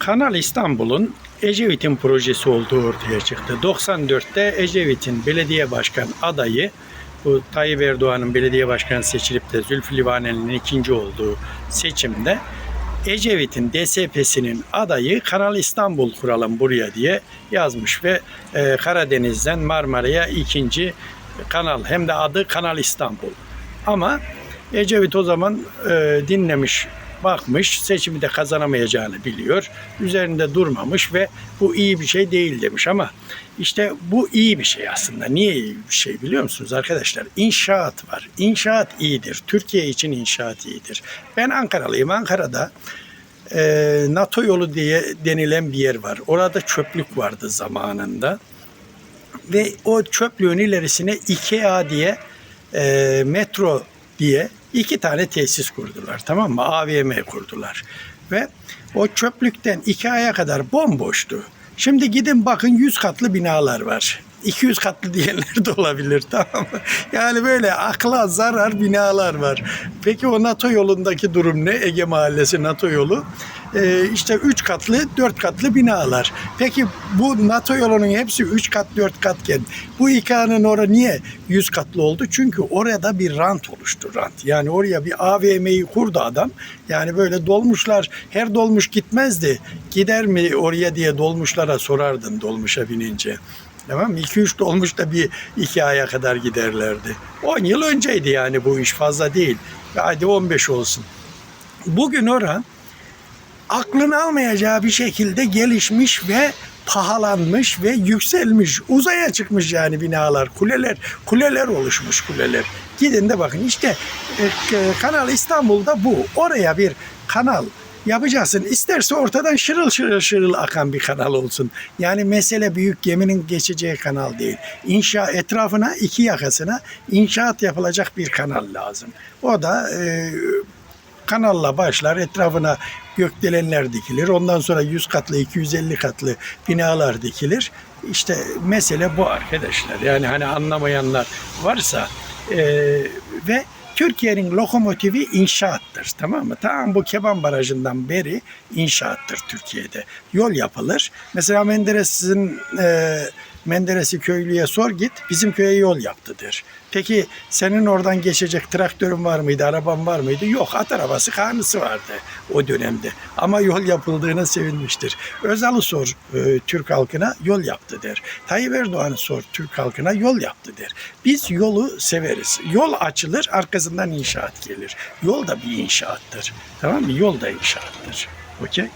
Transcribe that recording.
Kanal İstanbul'un Ecevit'in projesi olduğu ortaya çıktı. 94'te Ecevit'in belediye başkan adayı bu Tayyip Erdoğan'ın belediye başkanı seçilip de Zülfü Livaneli'nin ikinci olduğu seçimde Ecevit'in DSP'sinin adayı Kanal İstanbul kuralım buraya diye yazmış ve e, Karadeniz'den Marmara'ya ikinci kanal hem de adı Kanal İstanbul. Ama Ecevit o zaman e, dinlemiş, bakmış, seçimi de kazanamayacağını biliyor. Üzerinde durmamış ve bu iyi bir şey değil demiş ama işte bu iyi bir şey aslında. Niye iyi bir şey biliyor musunuz arkadaşlar? İnşaat var. İnşaat iyidir. Türkiye için inşaat iyidir. Ben Ankaralıyım. Ankara'da e, NATO yolu diye denilen bir yer var. Orada çöplük vardı zamanında. Ve o çöplüğün ilerisine IKEA diye e, metro diye iki tane tesis kurdular tamam mı? AVM kurdular. Ve o çöplükten IKEA'ya kadar bomboştu. Şimdi gidin bakın 100 katlı binalar var. 200 katlı diyenler de olabilir tamam mı? Yani böyle akla zarar binalar var. Peki o NATO yolundaki durum ne? Ege Mahallesi NATO yolu. Ee, işte 3 katlı, 4 katlı binalar. Peki bu NATO yolunun hepsi 3 kat, 4 katken bu İK'nın orada niye 100 katlı oldu? Çünkü orada bir rant oluştu rant. Yani oraya bir AVM'yi kurdu adam. Yani böyle dolmuşlar her dolmuş gitmezdi. Gider mi oraya diye dolmuşlara sorardın dolmuşa binince. Tamam mı? 2-3 dolmuş da bir iki aya kadar giderlerdi. 10 yıl önceydi yani bu iş fazla değil. Hadi 15 olsun. Bugün oran aklın almayacağı bir şekilde gelişmiş ve pahalanmış ve yükselmiş. Uzaya çıkmış yani binalar, kuleler, kuleler oluşmuş kuleler. Gidin de bakın işte e, Kanal İstanbul'da bu. Oraya bir kanal yapacaksın. İsterse ortadan şırıl şırıl şırıl akan bir kanal olsun. Yani mesele büyük geminin geçeceği kanal değil. İnşa etrafına iki yakasına inşaat yapılacak bir kanal lazım. O da e, kanalla başlar. Etrafına gökdelenler dikilir. Ondan sonra 100 katlı, 250 katlı binalar dikilir. İşte mesele bu arkadaşlar. Yani hani anlamayanlar varsa e, ve Türkiye'nin lokomotifi inşaattır. Tamam mı? Tamam bu Keban Barajı'ndan beri inşaattır Türkiye'de. Yol yapılır. Mesela Menderes'in e, Menderes'i köylüye sor git bizim köye yol yaptı der. Peki senin oradan geçecek traktörün var mıydı, araban var mıydı? Yok at arabası karnısı vardı o dönemde. Ama yol yapıldığına sevinmiştir. Özal'ı sor e, Türk halkına yol yaptı der. Tayyip Erdoğan'ı sor Türk halkına yol yaptı der. Biz yolu severiz. Yol açılır arkasından inşaat gelir. Yol da bir inşaattır. Tamam mı? Yol da inşaattır. Okey?